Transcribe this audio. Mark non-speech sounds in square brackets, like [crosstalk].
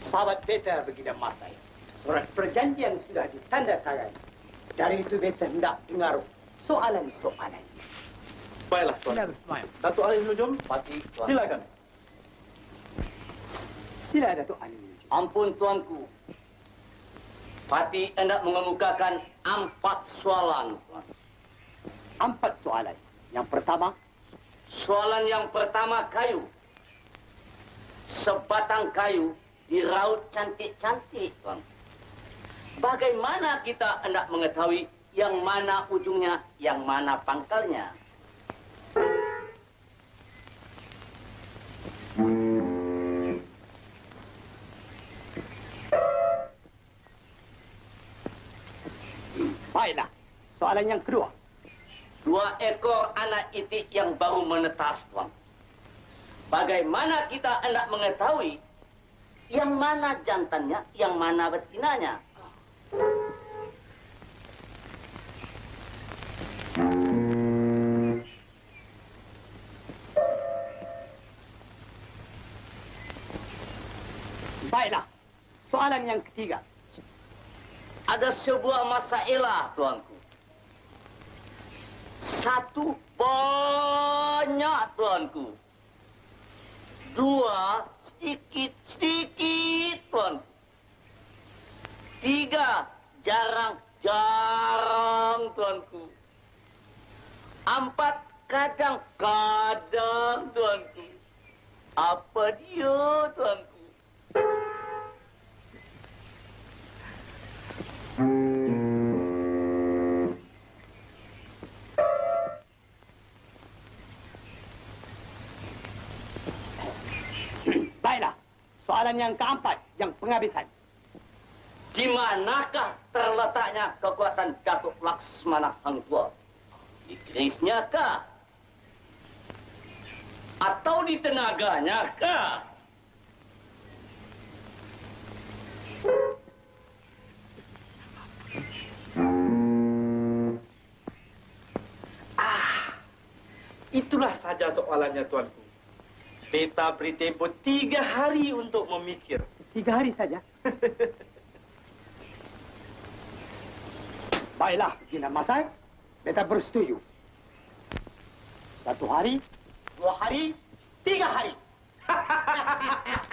Sahabat beta begini masai. Surat perjanjian sudah ditandatangani. Dari itu beta hendak dengar soalan-soalan. Baiklah, Tuan. Ismail. Datuk Ali Nujum, Pati, Tuan. silakan. Sila Datuk Ali. Ampun tuanku. Pati hendak mengemukakan empat soalan, Tuan. Empat soalan. Yang pertama, Soalan yang pertama kayu. Sebatang kayu diraut cantik-cantik, Tuan. Bagaimana kita hendak mengetahui yang mana ujungnya, yang mana pangkalnya? baiklah. Soalan yang kedua. Dua ekor anak itik yang baru menetas, Tuan. Bagaimana kita hendak mengetahui yang mana jantannya, yang mana betinanya? Baiklah. Soalan yang ketiga. Ada sebuah masalah, tuanku. Satu banyak, tuanku. Dua sedikit-sedikit, tuanku. Tiga jarang-jarang, tuanku. Empat kadang-kadang, tuanku. Apa dia, tuanku? Soalan yang keempat, yang penghabisan. Di manakah terletaknya kekuatan Datuk Laksmana Hang Tua? Di kerisnya kah? Atau di tenaganya kah? Itulah saja soalannya, Tuanku. Beta beri tempo tiga hari untuk memikir. Tiga hari saja. [laughs] Baiklah, Gina Masai. Beta bersetuju. Satu hari, dua hari, tiga hari. [laughs]